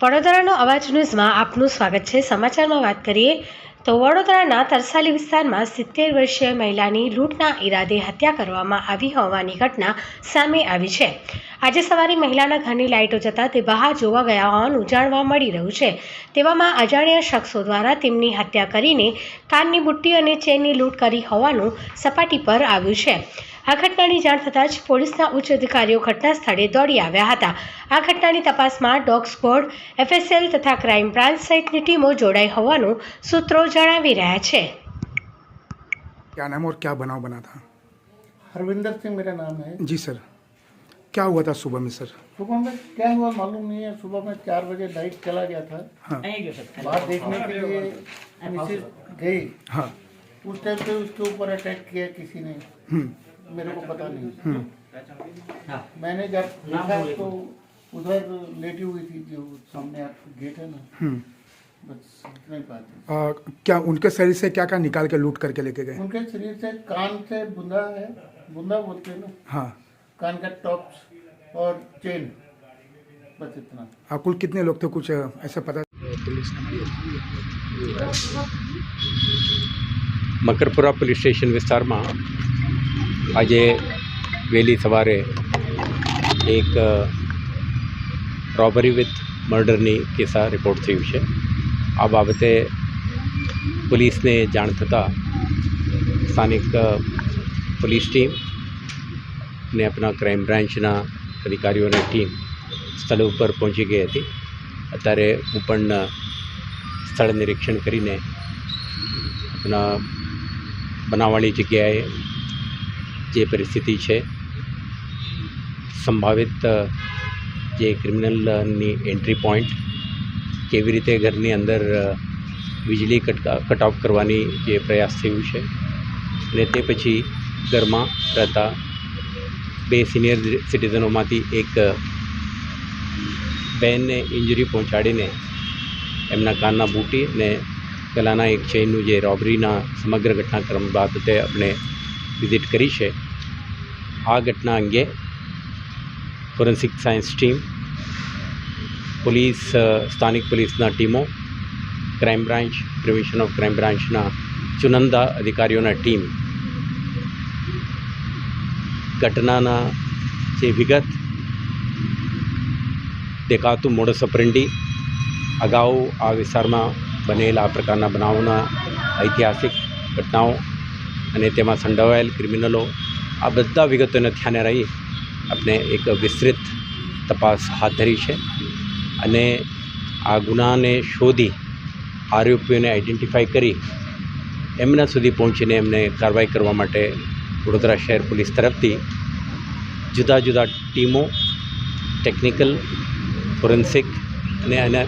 વડોદરાનો અવાજ ન્યૂઝમાં આપનું સ્વાગત છે. સમાચારમાં વાત કરીએ તો વડોદરાના તરસાલી વિસ્તારમાં સિત્તેર વર્ષીય મહિલાની લૂંટના ઈરાદે હત્યા કરવામાં આવી હોવાની ઘટના સામે આવી છે. આજે સવારે મહિલાના ઘરની લાઇટો જતાં તે બહાર જોવા ગયા હોવાનું જાણવા મળી રહ્યું છે તેવામાં અજાણ્યા શખ્સો દ્વારા તેમની હત્યા કરીને કાનની બુટ્ટી અને ચેનની લૂંટ કરી હોવાનું સપાટી પર આવ્યું છે આ ઘટનાની જાણ થતાં જ પોલીસના ઉચ્ચ અધિકારીઓ ઘટના સ્થળે દોડી આવ્યા હતા આ ઘટનાની તપાસમાં ડોગ સ્ક્વોડ એફએસએલ તથા ક્રાઇમ બ્રાન્ચ સહિતની ટીમો જોડાઈ હોવાનું સૂત્રો જણાવી રહ્યા છે क्या नाम और क्या बनाव बना था हरविंदर सिंह मेरा नाम है जी सर क्या हुआ था सुबह में सर? सुबह में क्या हुआ मालूम नहीं है। सुबह में चार बजे लाइट चला गया था। हाँ। बाहर देखने के लिए मिसेज गई। हाँ। उस टाइम पे उसके ऊपर अटैक किया किसी ने। हम्म। मेरे को पता नहीं। हम्म। मैंने जब देखा तो उधर लेटी हुई थी जो सामने गेट है ना। हम्म। बस इतना ही बात है। आ, क्या उनके शरीर से क्या क्या निकाल के लूट करके लेके गए? उनके शरीर से कान से बुंदा है बुंदा बोलते हैं ना। हाँ। कान का टॉप्स और चेन बस इतना आ, कुल कितने लोग थे कुछ आ, ऐसा पता મકરપુરા પોલીસ સ્ટેશન વિસ્તારમાં આજે વહેલી સવારે એક રોબરી વિથ મર્ડરની કેસા રિપોર્ટ થયું છે આ બાબતે પોલીસને જાણ થતાં સ્થાનિક અ, પોલીસ ટીમ ને આપણા ક્રાઇમ બ્રાન્ચના અધિકારીઓની ટીમ સ્થળ ઉપર પહોંચી ગઈ હતી. અત્યારે હું પણ સ્થળ નિરીક્ષણ કરીને આપણા બનાવવાની જગ્યાએ જે પરિસ્થિતિ છે, સંભવિત જે ક્રિમિનલની એન્ટ્રી પોઈન્ટ કેવી રીતે ઘરની અંદર વીજળી કટ ઓફ કરવાની જે પ્રયાસ થયું છે અને તે પછી ઘરમાં રહેતા બે સિનિયર સિટીઝનોમાંથી એક બેનને ઇન્જરી પહોંચાડીને એમના કાનના બૂટી અને ગલાના એક ચેઇનનું જે રોબરીના સમગ્ર ઘટનાક્રમ બાબતે આપણે વિઝિટ કરી છે. આ ઘટના અંગે ફોરેન્સિક સાયન્સ ટીમ પોલીસ સ્થાનિક પોલીસના ટીમો crime branch prevention of crime બ્રાન્ચના ચુનંદા અધિકારીઓના ટીમ ઘટનાના જે વિગત, દેખાતું મોડસ ઓપરેન્ડી અગાઉ આ વિસ્તારમાં બનેલા આ પ્રકારના બનાવોના ઐતિહાસિક ઘટનાઓ અને તેમાં સંડોવાયેલ ક્રિમિનલો, આ બધા વિગતોને ધ્યાને રહી આપણે એક વિસ્તૃત તપાસ હાથ ધરી છે અને આ ગુનાને શોધી આરોપીઓને આઈડેન્ટિફાઈ કરી એમના સુધી પહોંચીને એમને કાર્યવાહી કરવા માટે વડોદરા શહેર પોલીસ તરફથી જુદા જુદા ટીમો, ટેકનિકલ, ફોરેન્સિક અને અને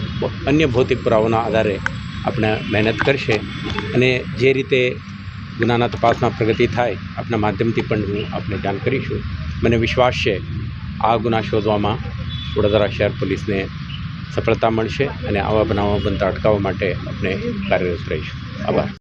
અન્ય ભૌતિક પુરાવાના આધારે આપણે મહેનત કરશે અને જે રીતે ગુનાના તપાસમાં પ્રગતિ થાય આપણા માધ્યમથી પણ હું આપને જાણ કરીશું. મને વિશ્વાસ છે આ ગુના શોધવામાં વડોદરા શહેર પોલીસને સફળતા મળશે અને આવા બનાવો બનતા અટકાવવા માટે આપણે કાર્યરત રહીશું. આભાર.